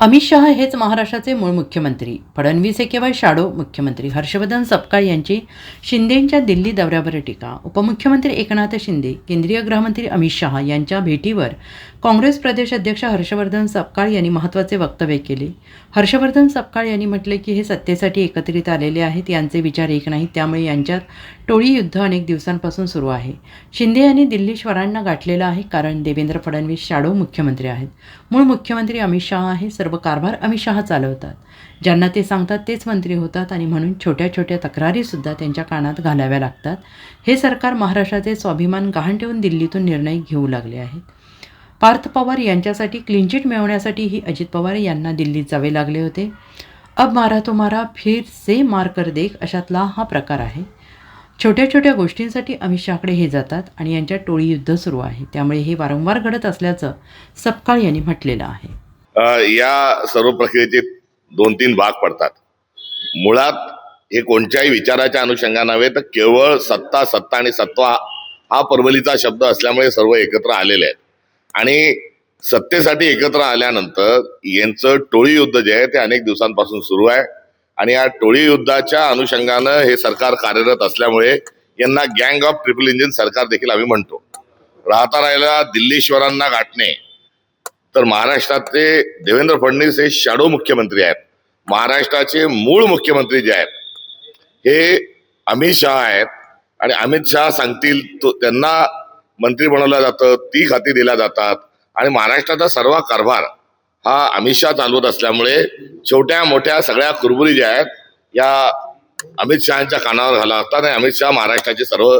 अमित शहा हेच महाराष्ट्राचे मूळ मुख्यमंत्री. फडणवीस हे केवळ शाडो मुख्यमंत्री. हर्षवर्धन सपकाळ यांची शिंदेंच्या दिल्ली दौऱ्यावर टीका. उपमुख्यमंत्री एकनाथ शिंदे केंद्रीय गृहमंत्री अमित शहा यांच्या भेटीवर काँग्रेस प्रदेश अध्यक्ष हर्षवर्धन सपकाळ यांनी महत्त्वाचे वक्तव्य केले. हर्षवर्धन सपकाळ यांनी म्हटले की हे सत्तेसाठी एकत्रित आलेले आहेत यांचे विचार एक नाहीत त्यामुळे यांच्यात टोळी युद्ध अनेक दिवसांपासून सुरू आहे. शिंदे यांनी दिल्लीश्वरांना गाठलेलं आहे कारण देवेंद्र फडणवीस शाडो मुख्यमंत्री आहेत. मूळ मुख्यमंत्री अमित शहा हे सर्व कारभार अमित शहा चालवतात. ज्यांना ते सांगतात तेच मंत्री होतात आणि म्हणून छोट्या छोट्या तक्रारीसुद्धा त्यांच्या कानात घालाव्या लागतात. हे सरकार महाराष्ट्राचे स्वाभिमान गहाण ठेवून दिल्लीतून निर्णय घेऊ लागले आहेत. पार्थ पवार यांच्यासाठी क्लीनचिट मिळवण्यासाठीही अजित पवार यांना दिल्लीत जावे लागले होते. अब मारा तो मारा फिर से मार कर देख अशातला हा प्रकार आहे. छोट्या छोट्या गोष्टींसाठी अमित शहाकडे हे जातात आणि यांच्यात टोळी युद्ध सुरू आहे. त्यामुळे हे वारंवार घडत असल्याचं सपकाळ यांनी म्हटलेलं आहे. या सर्व प्रक्रियेचे दोन तीन भाग पडतात. मुळात हे कोणत्याही विचाराच्या अनुषंगाने नव्हे तर केवळ सत्ता सत्ता आणि सत्वा हा परवलीचा शब्द असल्यामुळे सर्व एकत्र आलेले आहेत. आणि सत्तेसाठी एकत्र आल्यानंतर यांचं टोळी युद्ध जे आहे ते अनेक दिवसांपासून सुरू आहे. आणि या टोळी युद्धाच्या अनुषंगानं हे सरकार कार्यरत असल्यामुळे यांना गँग ऑफ ट्रिपल इंजिन सरकार देखील आम्ही म्हणतो. राहता राहिला दिल्लीश्वरांना गाठणे तर महाराष्ट्रातले देवेंद्र फडणवीस हे शॅडो मुख्यमंत्री आहेत. महाराष्ट्राचे मूळ मुख्यमंत्री जे आहेत हे अमित शहा आहेत. आणि अमित शहा सांगतील तो त्यांना मंत्री बनवलं जातं ती खाती दिल्या जातात. आणि महाराष्ट्राचा सर्व कारभार हा अमित शहा चालवत असल्यामुळे छोट्या मोठ्या सगळ्या कुरबुरी ज्या आहेत या अमित शहाच्या कानावर घाला असतात आणि अमित शहा महाराष्ट्राचे सर्व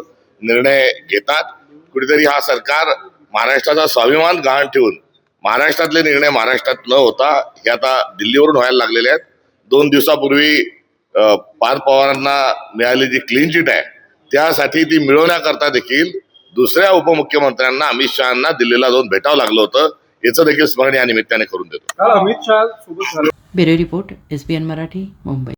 निर्णय घेतात. कुठेतरी हा सरकार महाराष्ट्राचा स्वाभिमान गहाण ठेवून महाराष्ट्रातले निर्णय महाराष्ट्रात न होता हे आता दिल्लीवरून व्हायला लागलेले आहेत. दोन दिवसापूर्वी अ, पार्थ पवारांना मिळालेली जी क्लीन चिट आहे त्यासाठी ती मिळवण्याकरता देखील दुसऱ्या उपमुख्यमंत्र्यांना अमित शहाना दिल्लीला जाऊन भेटावं लागलं होतं. याचं देखील स्मरण या निमित्ताने करून देतो. काल Amit Shah bureau report S B N Marathi Mumbai.